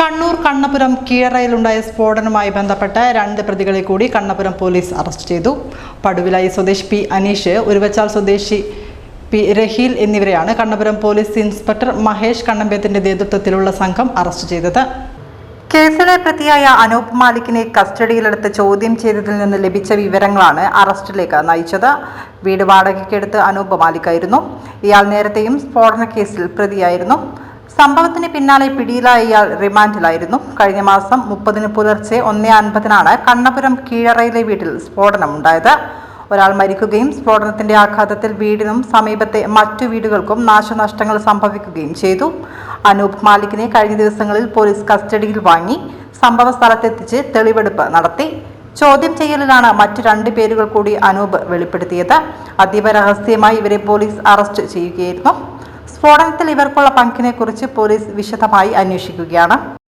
കണ്ണൂർ കണ്ണപുരം കീഴറയിലുണ്ടായ സ്ഫോടനവുമായി ബന്ധപ്പെട്ട രണ്ട് പ്രതികളെ കൂടി കണ്ണപുരം പോലീസ് അറസ്റ്റ് ചെയ്തു. പടുവിലായി സ്വദേശി പി അനീഷ് ഉരുവച്ചാൽ സ്വദേശി പി രഹീൽ എന്നിവരെയാണ് കണ്ണപുരം പോലീസ് ഇൻസ്പെക്ടർ മഹേഷ് കണ്ണമ്പേത്തിന്റെ നേതൃത്വത്തിലുള്ള സംഘം അറസ്റ്റ് ചെയ്തത്. കേസിലെ പ്രതിയായ അനൂപ് മാലിക്കിനെ കസ്റ്റഡിയിലെടുത്ത് ചോദ്യം ചെയ്തതിൽ നിന്ന് ലഭിച്ച വിവരങ്ങളാണ് അറസ്റ്റിലേക്ക് നയിച്ചത്. വീട് വാടകയ്ക്കെടുത്ത് അനൂപ് മാലിക്കായിരുന്നു. ഇയാൾ നേരത്തെയും സ്ഫോടന കേസിൽ പ്രതിയായിരുന്നു. സംഭവത്തിന് പിന്നാലെ പിടിയിലായ ഇയാൾ റിമാൻഡിലായിരുന്നു. കഴിഞ്ഞ മാസം മുപ്പതിന് പുലർച്ചെ ഒന്നേ അൻപതിനാണ് കണ്ണപുരം കീഴറയിലെ വീട്ടിൽ സ്ഫോടനമുണ്ടായത്. ഒരാൾ മരിക്കുകയും സ്ഫോടനത്തിന്റെ ആഘാതത്തിൽ വീടിനും സമീപത്തെ മറ്റു വീടുകൾക്കും നാശനഷ്ടങ്ങൾ സംഭവിക്കുകയും ചെയ്തു. അനൂപ് മാലിക്കിനെ കഴിഞ്ഞ ദിവസങ്ങളിൽ പോലീസ് കസ്റ്റഡിയിൽ വാങ്ങി സംഭവ സ്ഥലത്തെത്തിച്ച് തെളിവെടുപ്പ് നടത്തി. ചോദ്യം ചെയ്യലിലാണ് മറ്റു രണ്ട് പേരുകൾ കൂടി അനൂപ് വെളിപ്പെടുത്തിയത്. അതീവ രഹസ്യമായി ഇവരെ പോലീസ് അറസ്റ്റ് ചെയ്യുകയായിരുന്നു. സ്ഫോടനത്തിൽ ഇവർക്കുള്ള പങ്കിനെക്കുറിച്ച് പോലീസ് വിശദമായി അന്വേഷിക്കുകയാണ്.